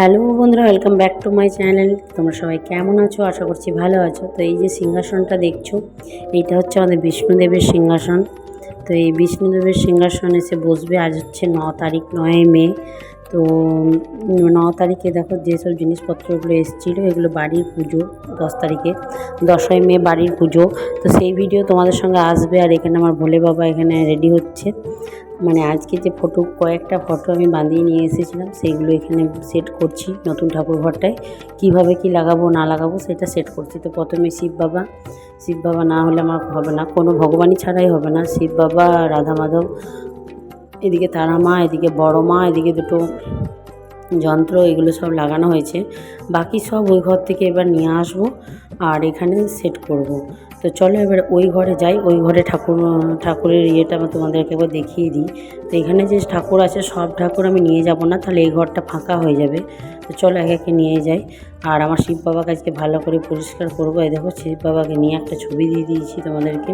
Hello বন্ধুরা welcome back to my channel তোমরা সবাই কেমন আছো? আশা করছি ভালো আছো। তো এই যে সিংহাসনটা দেখছ, এইটা হচ্ছে আমাদের বিষ্ণুদেবের সিংহাসন। তো এই বিষ্ণুদেবের সিংহাসন এসে বসবে। আজ হচ্ছে ন তারিখ, নয় মে। তো ন তারিখে দেখো যেসব জিনিসপত্রগুলো এসেছিল, এগুলো বাড়ির পুজো, দশ তারিখে। দশই মে বাড়ির পুজো। তো সেই ভিডিও তোমাদের সঙ্গে আসবে আর এখানে আমার ভোলে বাবা এখানে রেডি হচ্ছে। মানে আজকে যে ফটো, কয়েকটা ফটো আমি বাঁধিয়ে নিয়ে এসেছিলাম, সেইগুলো এখানে সেট করছি নতুন ঠাকুর ঘরটায়। কীভাবে কি লাগাবো, না লাগাবো সেটা সেট করছি। তো প্রথমে শিব বাবা শিব বাবা না হলে আমার হবে না। কোনো ভগবানই ছাড়াই হবে না। শিব বাবা, রাধা মাধব এদিকে তারা মা এদিকে বড় মা এদিকে দুটো যন্ত্র, এগুলো সব লাগানো হয়েছে। বাকি সব ওই ঘর থেকে এবার নিয়ে আসব আর এখানে সেট করব। তো চলো এবার ওই ঘরে যাই, ওই ঘরে ঠাকুর, ঠাকুরের ইয়েটা আমি তোমাদেরকে একবার দেখিয়ে দিই। তো এখানে যে ঠাকুর আছে, সব ঠাকুর আমি নিয়ে যাব না, তাহলে এই ঘরটা ফাঁকা হয়ে যাবে। তো চলো এক একে নিয়ে যাই। আর আমার শিব বাবাকে আজকে ভালো করে পরিষ্কার করব। এই দেখো শিব বাবাকে নিয়ে একটা ছবি দিয়ে দিয়েছি তোমাদেরকে।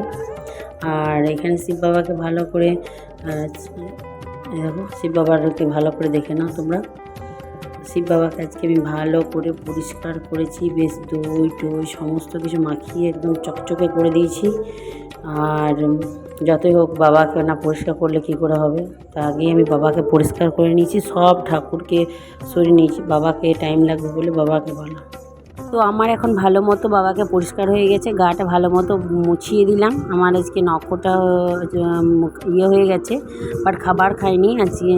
আর এখানে শিব বাবাকে ভালো করে দেখো শিব বাবারকে ভালো করে দেখে নাও তোমরা। শিব বাবাকে আজকে আমি ভালো করে পরিষ্কার করেছি, বেশ দই টই সমস্ত কিছু মাখিয়ে একদম চকচকে করে দিয়েছি। আর যতই হোক বাবাকে না পরিষ্কার করলে কী করে হবে? তা আগেই আমি বাবাকে পরিষ্কার করে নিয়েছি, সব ঠাকুরকে সরিয়ে নিয়েছি। বাবাকে টাইম লাগবে বলে বাবাকে বলা। তো আমার এখন ভালো মতো বাবাকে পরিষ্কার হয়ে গেছে, গাটা ভালো মতো মুছিয়ে দিলাম। আমার আজকে নখটা ইয়ে হয়ে গেছে, বাট খাবার খাইনি। আজকে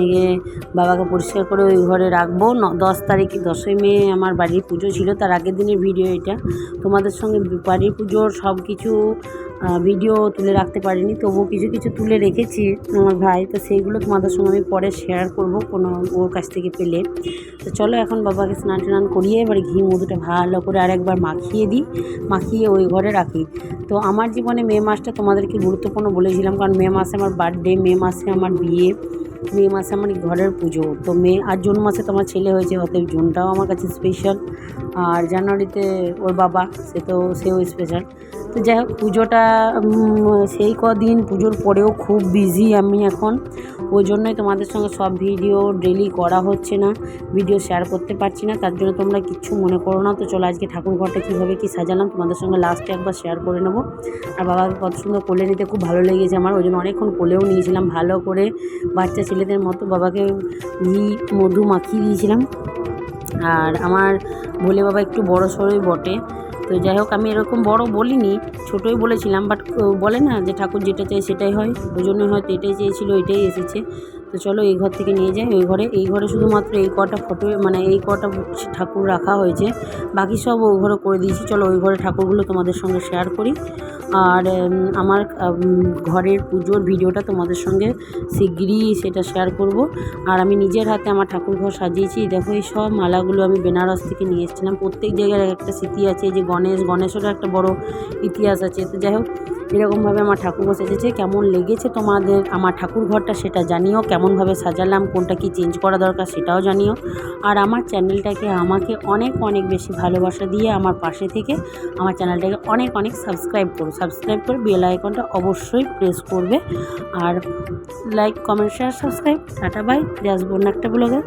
বাবাকে পরিষ্কার করে ওই ঘরে রাখব। ন, দশ তারিখ, দশই মে আমার বাড়ির পুজো ছিল, তার আগের দিনের ভিডিও এটা। তোমাদের সঙ্গে বাড়ির পুজোর সব কিছু ভিডিও তুলে রাখতে পারিনি। তবুও কিছু কিছু তুলে রেখেছি আমার ভাই। তো সেইগুলো তোমাদের সঙ্গে আমি পরে শেয়ার করব কোনো ওর কাছ থেকে পেলে। তো চলো এখন বাবাকে স্নান টান করিয়ে এবার ঘি মধুটা ভালো করে আরেকবার মাখিয়ে দিই। মাখিয়ে ওই ঘরে রাখি। তো আমার জীবনে মে মাসটা তোমাদেরকে গুরুত্বপূর্ণ বলেছিলাম। কারণ মে মাসে আমার বার্থডে মে মাসে আমার বিয়ে। মে মাসে আমার ঘরের পুজো। তো মে আর জুন মাসে তোমার ছেলে হয়েছে, অতএব জুনটাও আমার কাছে স্পেশাল আর জানুয়ারিতে ওর বাবা, সে তো সেও স্পেশাল তো যাই হোক, পুজোটা সেই কদিন পুজোর পরেও খুব বিজি আমি এখন। ওই জন্যই তোমাদের সঙ্গে সব ভিডিও ডেলি করা হচ্ছে না ভিডিও শেয়ার করতে পারছি না, তার জন্য তোমরা কিচ্ছু মনে করো না। তো চলো আজকে ঠাকুর ঘরটা কীভাবে কী সাজালাম, তোমাদের সঙ্গে লাস্টে একবার শেয়ার করে নেব। আর বাবাকে কত সুন্দর কোলে নিতে খুব ভালো লেগেছে আমার, ওই জন্য অনেকক্ষণ কোলেও নিয়েছিলাম, ভালো করে বাচ্চা ছেলেদের মতো বাবাকে ঘি মধু মাখিয়ে দিয়েছিলাম। আর আমার ভোলে বাবা একটু বড় সড়োই বটে। তো যাই হোক, আমি এরকম বড় বলিনি, ছোটোই বলেছিলাম বাট বলে না যে ঠাকুর যেটা চাই সেটাই হয়। ওই জন্যই হয়তো এটাই চেয়েছিল, এটাই এসেছে। তো চলো এই ঘর থেকে নিয়ে যাই, ওই ঘরে, এই ঘরে শুধুমাত্র এই কটা ফটো মানে এই কটা ঠাকুর রাখা হয়েছে। বাকি সব ওই ঘরে করে দিয়েছি। চলো ওই ঘরে ঠাকুরগুলো তোমাদের সঙ্গে শেয়ার করি। আর আমার ঘরের পুজোর ভিডিওটা তোমাদের সঙ্গে শিগগিরই সেটা শেয়ার করব। আর আমি নিজের হাতে আমার ঠাকুর ঘর সাজিয়েছি। দেখো এই সব মালাগুলো আমি বেনারস থেকে নিয়ে এসেছিলাম। প্রত্যেক জায়গার একটা স্মৃতি আছে যে গণেশ, গণেশেরও একটা বড় ইতিহাস আছে। তো যাই হোক এরকমভাবে আমার ঠাকুর সেজেছে কেমন লেগেছে তোমাদের আমার ঠাকুর ঘরটা সেটা জানিও। কেমনভাবে সাজালাম, কোনটা কি চেঞ্জ করা দরকার সেটাও জানিও। আর আমার চ্যানেলটাকে আমাকে অনেক অনেক বেশি ভালোবাসা দিয়ে আমার পাশে থেকে আমার চ্যানেলটাকে অনেক অনেক সাবস্ক্রাইব করো। সাবস্ক্রাইব করে বেল আইকনটা অবশ্যই প্রেস করবে। আর like comment share subscribe ta ta bye আসব একটা ব্লগে